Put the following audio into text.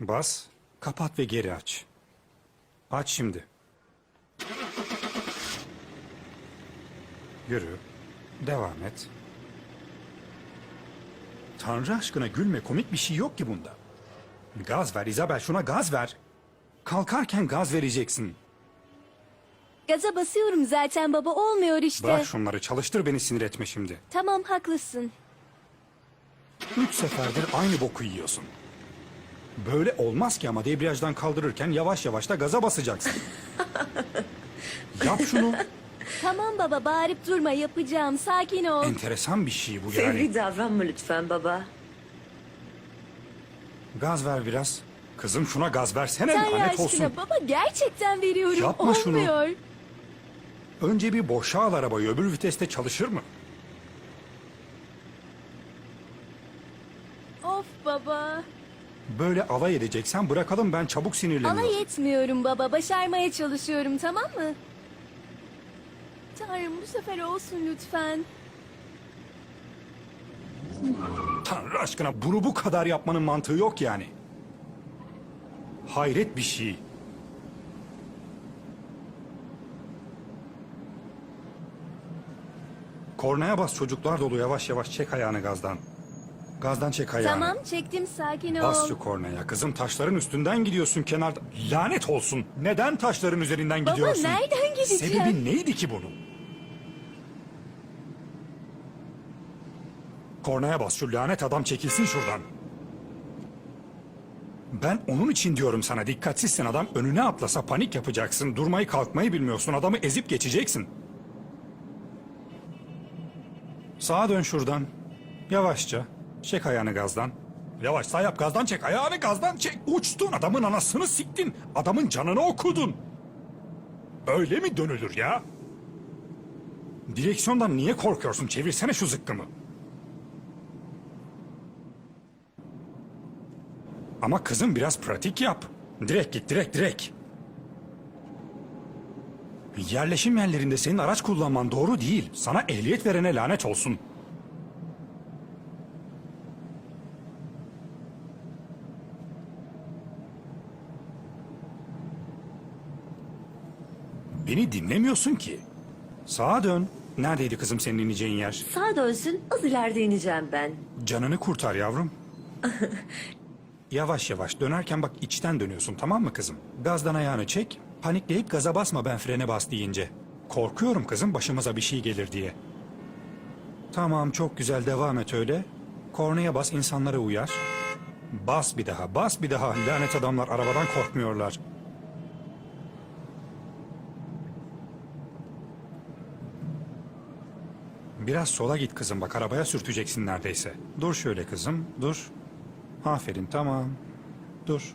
Bas, kapat ve geri aç. Aç şimdi. Yürü. Devam et. Tanrı aşkına gülme komik bir şey yok ki bunda. Gaz ver Isabel şuna gaz ver. Kalkarken gaz vereceksin. Gaza basıyorum zaten baba olmuyor işte. Bırak şunları çalıştır beni sinir etme şimdi. Tamam haklısın. Üç seferdir aynı boku yiyorsun. Böyle olmaz ki ama debriyajdan kaldırırken yavaş yavaş da gaza basacaksın. Yap şunu. Tamam baba bağırıp durma yapacağım sakin ol. Enteresan bir şey bu Fevri yani. davranma lütfen baba. Gaz ver biraz. Kızım şuna gaz versene Tanrı lanet aşkına olsun. baba gerçekten veriyorum. Yapma şunu. Olmuyor. Önce bir boşa al arabayı öbür viteste çalışır mı? Of baba. Böyle alay edeceksen bırakalım ben çabuk sinirleniyorum. Alay etmiyorum baba. Başarmaya çalışıyorum tamam mı? Tanrım bu sefer olsun lütfen. Tanrı aşkına bunu bu kadar yapmanın mantığı yok yani. Hayret bir şey. Kornaya bas çocuklar dolu yavaş yavaş çek ayağını gazdan. Gazdan çek ayağını. Tamam çektim sakin ol. Bas şu kornaya. Kızım taşların üstünden gidiyorsun kenarda. Lanet olsun. Neden taşların üzerinden Baba, gidiyorsun? nereden gideceğim? Sebebi neydi ki bunun? Kornaya bas şu lanet adam çekilsin şuradan. Ben onun için diyorum sana dikkatsizsin adam önüne atlasa panik yapacaksın. Durmayı kalkmayı bilmiyorsun adamı ezip geçeceksin. Sağa dön şuradan. Yavaşça. Çek ayağını gazdan. Yavaş sağ yap gazdan çek. Ayağını gazdan çek. Uçtun adamın anasını siktin. Adamın canını okudun. Öyle mi dönülür ya? Direksiyondan niye korkuyorsun? Çevirsene şu zıkkımı. Ama kızım biraz pratik yap. Direkt git direkt direkt. Yerleşim yerlerinde senin araç kullanman doğru değil. Sana ehliyet verene lanet olsun. Beni dinlemiyorsun ki. Sağa dön. Neredeydi kızım senin ineceğin yer? Sağa dönsün az ileride ineceğim ben. Canını kurtar yavrum. yavaş yavaş dönerken bak içten dönüyorsun tamam mı kızım? Gazdan ayağını çek. Panikleyip gaza basma ben frene bas deyince. Korkuyorum kızım başımıza bir şey gelir diye. Tamam çok güzel devam et öyle. Kornaya bas insanlara uyar. Bas bir daha bas bir daha lanet adamlar arabadan korkmuyorlar. Biraz sola git kızım bak arabaya sürteceksin neredeyse. Dur şöyle kızım dur. Aferin tamam. Dur.